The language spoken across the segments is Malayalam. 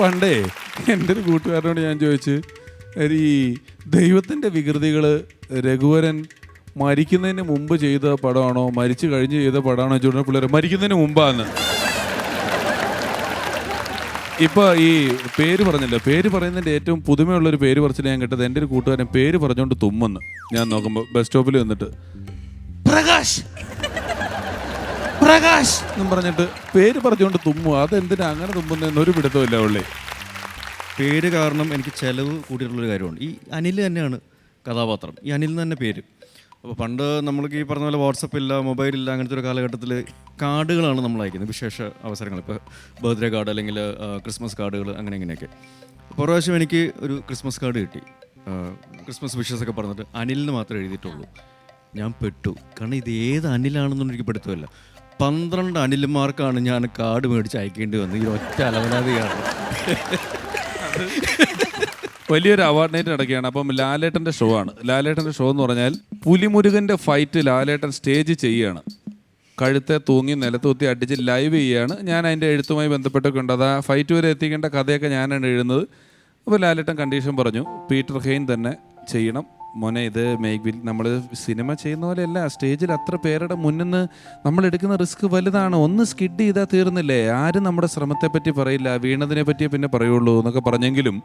പണ്ടേ എന്റെ ഒരു കൂട്ടുകാരനോട് ഞാൻ ചോദിച്ച് ഈ ദൈവത്തിന്റെ വികൃതികൾ രഘുവരൻ മരിക്കുന്നതിന് മുമ്പ് ചെയ്ത പടമാണോ? മരിച്ചു കഴിഞ്ഞ് ചെയ്ത പടമാണോ? ചോദിച്ച പിള്ളേർ മരിക്കുന്നതിന് മുമ്പാന്ന്. ഇപ്പൊ ഈ പേര് പറഞ്ഞല്ലോ? പേര് പറയുന്നതിന്റെ ഏറ്റവും പുതുമയുള്ള ഒരു പേര് പറച്ചിൽ ഞാൻ കേട്ടത് എന്റെ ഒരു കൂട്ടുകാരൻ പേര് പറഞ്ഞുകൊണ്ട് തുമ്മെന്ന്. ഞാൻ നോക്കുമ്പോൾ ബസ് സ്റ്റോപ്പിൽ വന്നിട്ട് പ്രകാശ് പ്രകാശ് എന്നും പറഞ്ഞിട്ട് പേര് പറഞ്ഞുകൊണ്ട് തുമ്മു അതെന്തിനാ അങ്ങനെ തുമ്മുന്നതെന്ന് ഒരു പിടുത്തമില്ല ഉള്ളേ. പേര് കാരണം എനിക്ക് ചിലവ് കൂടിയിട്ടുള്ളൊരു കാര്യമുണ്ട്. ഈ അനിൽ തന്നെയാണ് കഥാപാത്രം. ഈ അനിൽ തന്നെ പേര്. അപ്പോൾ പണ്ട് നമ്മൾക്ക് ഈ പറഞ്ഞ പോലെ വാട്സപ്പ് ഇല്ല മൊബൈൽ ഇല്ല അങ്ങനത്തെ ഒരു കാലഘട്ടത്തിൽ കാർഡുകളാണ് നമ്മൾ അയക്കുന്നത്. വിശേഷ അവസരങ്ങൾ. ഇപ്പോൾ ബർത്ത്ഡേ കാർഡ് അല്ലെങ്കിൽ ക്രിസ്മസ് കാർഡുകൾ അങ്ങനെ ഇങ്ങനെയൊക്കെ. അപ്പോൾ ഒരു പ്രാവശ്യം എനിക്ക് ഒരു ക്രിസ്മസ് കാർഡ് കിട്ടി. ക്രിസ്മസ് വിഷസ് ഒക്കെ പറഞ്ഞിട്ട് അനിലിന് മാത്രമേ എഴുതിയിട്ടുള്ളൂ. ഞാൻ പെട്ടു. കാരണം ഇത് ഏത് അനിലാണെന്നൊന്നും എനിക്ക് പെടുത്തുമല്ല. പന്ത്രണ്ട് അനിലന്മാർക്കാണ് ഞാൻ കാർഡ് മേടിച്ച് അയക്കേണ്ടി വന്നത്. ഈ ഒറ്റ അലവനാതിയാണ് വലിയൊരു അവാർഡ് നൈറ്റ് നടക്കുകയാണ്. അപ്പം ലാലേട്ടന്റെ ഷോ ആണ്. ലാലേട്ടന്റെ ഷോ എന്ന് പറഞ്ഞാൽ പുലിമുരുകന്റെ ഫൈറ്റ് ലാലേട്ടൻ സ്റ്റേജ് ചെയ്യുകയാണ് കഴുത്തെ തൂങ്ങി നിലത്തൂത്തി അടിച്ച് ലൈവ് ചെയ്യുകയാണ് ഞാൻ അതിന്റെ എഴുത്തുമായി ബന്ധപ്പെട്ടൊക്കെ ഉണ്ട്. അത് ആ ഫൈറ്റ് വരെ എത്തിക്കേണ്ട കഥയൊക്കെ ഞാനാണ് എഴുതുന്നത്. അപ്പോൾ ലാലേട്ടൻ കണ്ടീഷൻ പറഞ്ഞു പീറ്റർ ഹെയിൻ തന്നെ ചെയ്യണം. മോനെ ഇത് മേക്ക് ബിൽ നമ്മൾ സിനിമ ചെയ്യുന്ന പോലെയല്ല സ്റ്റേജിൽ അത്ര പേരുടെ മുന്നിൽ നിന്ന് നമ്മൾ എടുക്കുന്ന റിസ്ക് വലുതാണ്. ഒന്ന് സ്കിഡ് ചെയ്താൽ തീർന്നില്ലേ? ആരും നമ്മുടെ ശ്രമത്തെപ്പറ്റി പറയില്ല. വീണതിനെ പറ്റിയേ പിന്നെ പറയുള്ളൂ എന്നൊക്കെ പറഞ്ഞെങ്കിലും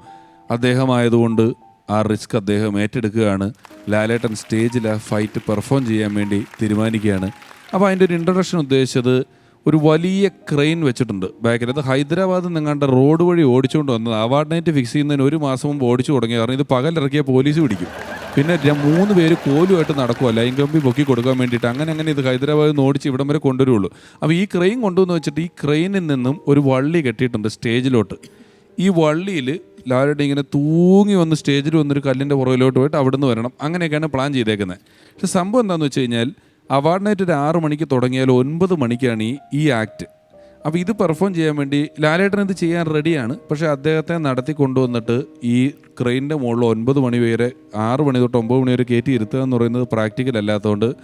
അദ്ദേഹം ആയതുകൊണ്ട് ആ റിസ്ക് അദ്ദേഹം ഏറ്റെടുക്കുകയാണ്. ലാലേട്ടൻ സ്റ്റേജിൽ ആ ഫൈറ്റ് പെർഫോം ചെയ്യാൻ വേണ്ടി തീരുമാനിക്കുകയാണ്. അപ്പോൾ അതിന്റെ ഒരു ഇൻട്രൊഡക്ഷൻ ഉദ്ദേശിച്ചത് ഒരു വലിയ ക്രെയിൻ വെച്ചിട്ടുണ്ട് ബാക്കിൽ. അത് ഹൈദരാബാദിൽ നിങ്ങളുടെ റോഡ് വഴി ഓടിച്ചുകൊണ്ട് വന്നത് അവാർഡ് നൈറ്റ് ഫിക്സ് ചെയ്യുന്നതിന് ഒരു മാസം മുമ്പ് ഓടിച്ചു തുടങ്ങി കാരണം ഇത് പകലിറക്കിയ പോലീസ് പിടിക്കും. പിന്നെ മൂന്ന് പേര് കോലുമായിട്ട് നടക്കുക ലൈൻ കമ്പി പൊക്കി കൊടുക്കാൻ വേണ്ടിയിട്ട് അങ്ങനെ അങ്ങനെ ഇത് ഹൈദരാബാദിൽ നിന്ന് ഓടിച്ച് ഇവിടം വരെ കൊണ്ടുവരുള്ളൂ. അപ്പോൾ ഈ ക്രെയിൻ കൊണ്ടുവന്ന് വെച്ചിട്ട് ഈ ക്രെയിനിൽ നിന്നും ഒരു വള്ളി കെട്ടിയിട്ടുണ്ട് സ്റ്റേജിലോട്ട്. ഈ വള്ളിയിൽ ലാലയുടെ ഇങ്ങനെ തൂങ്ങി വന്ന് സ്റ്റേജിൽ വന്നൊരു കല്ലിന്റെ പുറകിലോട്ട് പോയിട്ട് അവിടെ നിന്ന് വരണം. അങ്ങനെയൊക്കെയാണ് പ്ലാൻ ചെയ്തേക്കുന്നത്. പക്ഷെ സംഭവം എന്താണെന്ന് വെച്ച് കഴിഞ്ഞാൽ അവാർഡ് നൈറ്റ് ഒരു ആറ് മണിക്ക് തുടങ്ങിയാൽ ഒൻപത് മണിക്കാണ് ഈ ഈ ആക്ട്. അപ്പോൾ ഇത് പെർഫോം ചെയ്യാൻ വേണ്ടി ലാലേട്ടൻ ഇത് ചെയ്യാൻ റെഡിയാണ്. പക്ഷേ അദ്ദേഹത്തെ നടത്തി കൊണ്ടുവന്നിട്ട് ഈ ക്രെയിനിന്റെ മുകളിൽ ഒൻപത് മണി വരെ ആറ് മണി തൊട്ട് ഒമ്പത് മണി വരെ കയറ്റി ഇരുത്തുക എന്ന് പറയുന്നത് പ്രാക്ടിക്കൽ അല്ലാത്തതുകൊണ്ട്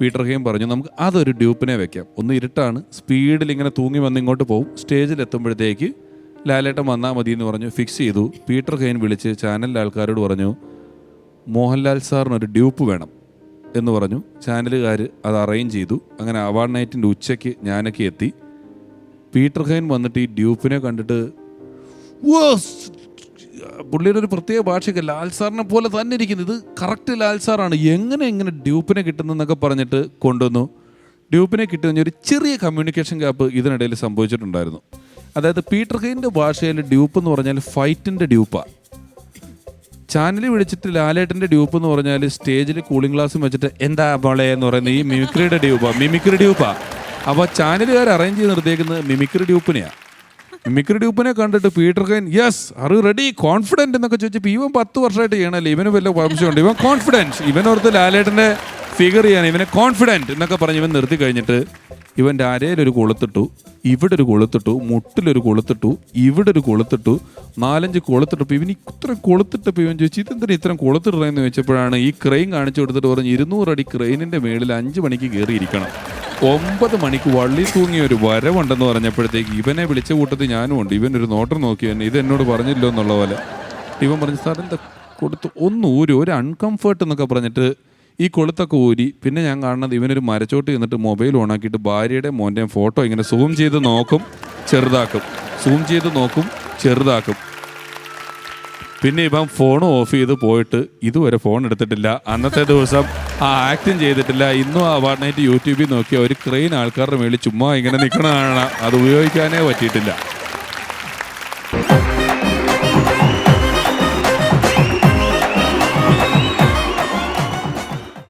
പീറ്റർ ഹെയിം പറഞ്ഞു നമുക്ക് അതൊരു ഡ്യൂപ്പിനെ വെക്കാം. ഒന്ന് ഇരുട്ടാണ് സ്പീഡിൽ ഇങ്ങനെ തൂങ്ങി വന്ന് ഇങ്ങോട്ട് പോകും സ്റ്റേജിൽ എത്തുമ്പോഴത്തേക്ക് ലാലേട്ടൻ വന്നാൽ മതി എന്ന് പറഞ്ഞു ഫിക്സ് ചെയ്തു. പീറ്റർ ഹെയിൻ വിളിച്ച് ചാനലിലെ ആൾക്കാരോട് പറഞ്ഞു മോഹൻലാൽ സാറിനൊരു ഡ്യൂപ്പ് വേണം. എന്ന് പറഞ്ഞു. ചാനലുകാർ അത് അറേഞ്ച് ചെയ്തു. അങ്ങനെ അവാർഡ് നൈറ്റിന്റെ ഉച്ചയ്ക്ക് ഞാനൊക്കെ എത്തി. പീറ്റർ ഹൈൻ വന്നിട്ട് ഈ ഡ്യൂപ്പിനെ കണ്ടിട്ട് "വാ, സ്- പുള്ളിയുടെ ഒരു പ്രത്യേക ഭാഷയൊക്കെ ലാൽ സാറിനെ പോലെ തന്നെ ഇരിക്കുന്നത് ഇത് കറക്റ്റ് ലാൽ സാറാണ്. എങ്ങനെ എങ്ങനെ ഡ്യൂപ്പിനെ കിട്ടുന്നതെന്നൊക്കെ പറഞ്ഞിട്ട് കൊണ്ടുവന്നു. ഡ്യൂപ്പിനെ കിട്ടുന്ന ഒരു ചെറിയ കമ്മ്യൂണിക്കേഷൻ ഗ്യാപ്പ് ഇതിനിടയിൽ സംഭവിച്ചിട്ടുണ്ടായിരുന്നു. അതായത് പീറ്റർ ഹെയിന്റെ ഭാഷയിൽ ഡ്യൂപ്പ് എന്ന് പറഞ്ഞാൽ ഫൈറ്റിന്റെ ഡ്യൂപ്പാണ് ചാനലിൽ വിളിച്ചിട്ട് ലാലേട്ടന്റെ ഡ്യൂപ്പ് എന്ന് പറഞ്ഞാൽ സ്റ്റേജിൽ കൂളിംഗ് ഗ്ലാസ് വെച്ചിട്ട് എന്താ മോളെ എന്ന് പറയുന്നത് ഈ മിമിക്രിയുടെ ഡ്യൂപ്പാ മിമിക്രി ഡ്യൂപ്പാ. അപ്പോൾ ചാനലുകാർ അറേഞ്ച് ചെയ്ത് നിർത്തിയേക്കുന്നത് മിമിക്രി ഡ്യൂപ്പിനെയാണ് മിമിക്രി ഡ്യൂപ്പിനെ കണ്ടിട്ട് Peter Hein yes are ready confident എന്നൊക്കെ ചോദിച്ചപ്പോൾ ഇവൻ പത്ത് വർഷമായിട്ട് ചെയ്യണല്ലേ ഇവന് വല്ല വംശമുണ്ട്. ഇവൻ കോൺഫിഡൻസ് ഇവനോർത്ത് ലാലേട്ടന്റെ ഫിഗർ ചെയ്യാൻ ഇവനെ കോൺഫിഡന്റ് എന്നൊക്കെ പറഞ്ഞ് ഇവൻ നിർത്തി കഴിഞ്ഞിട്ട് ഇവന്റെ അരയിലൊരു കൊളുത്തിട്ടു ഇവിടെ ഒരു കൊളുത്തിട്ടു മുട്ടിലൊരു കൊളുത്തിട്ടു ഇവിടെ ഒരു കൊളുത്തിട്ടു നാലഞ്ച് കൊളുത്തിട്ടപ്പോൾ ഇവന് ഇത്ര കൊളുത്തിട്ടപ്പോൾ ഇവൻ ചോദിച്ചു ഇതെന്തിനാ ഇത്രയും കൊളുത്തിടണമെന്ന് ചോദിച്ചപ്പോഴാണ് ഈ ക്രെയിൻ കാണിച്ചു കൊടുത്തിട്ട് പറഞ്ഞ് ഇരുന്നൂറ് അടി ക്രെയിനിന്റെ മേളിൽ അഞ്ച് മണിക്ക് കയറിയിരിക്കണം. ഒമ്പത് മണിക്ക് വള്ളി തൂങ്ങിയ ഒരു വരവുണ്ടെന്ന് പറഞ്ഞപ്പോഴത്തേക്ക് ഇവനെ വിളിച്ച കൂട്ടത്തിൽ ഞാനും ഉണ്ട്. ഇവൻ ഒരു നോട്ടം നോക്കി തന്നെ ഇത് എന്നോട് പറഞ്ഞില്ലോ എന്നുള്ള പോലെ. ഇവൻ പറഞ്ഞു സാർ എന്താ കൊടുത്തു? ഒന്ന് ഊരി ഒരു അൺകംഫേർട്ട് എന്നൊക്കെ പറഞ്ഞിട്ട് ഈ കൊളുത്തൊക്കെ ഊരി പിന്നെ ഞാൻ കാണുന്നത് ഇവനൊരു മരച്ചോട്ട് നിന്നിട്ട് മൊബൈൽ ഓണാക്കിയിട്ട് ഭാര്യയുടെ മോന്റെയും ഫോട്ടോ ഇങ്ങനെ സൂം ചെയ്ത് നോക്കും ചെറുതാക്കും. സൂം ചെയ്ത് നോക്കും ചെറുതാക്കും. പിന്നെ ഇപ്പം ഫോൺ ഓഫ് ചെയ്ത് പോയിട്ട് ഇതുവരെ ഫോൺ എടുത്തിട്ടില്ല. അന്നത്തെ ദിവസം ആ ആക്ടും ചെയ്തിട്ടില്ല. ഇന്നും ആ നൈറ്റ് യൂട്യൂബിൽ നോക്കിയ ഒരു ക്രെയിൻ ആൾക്കാരുടെ മേളിൽ ചുമ്മാ ഇങ്ങനെ നിൽക്കണതാണ് അത് ഉപയോഗിക്കാനേ പറ്റിയിട്ടില്ല.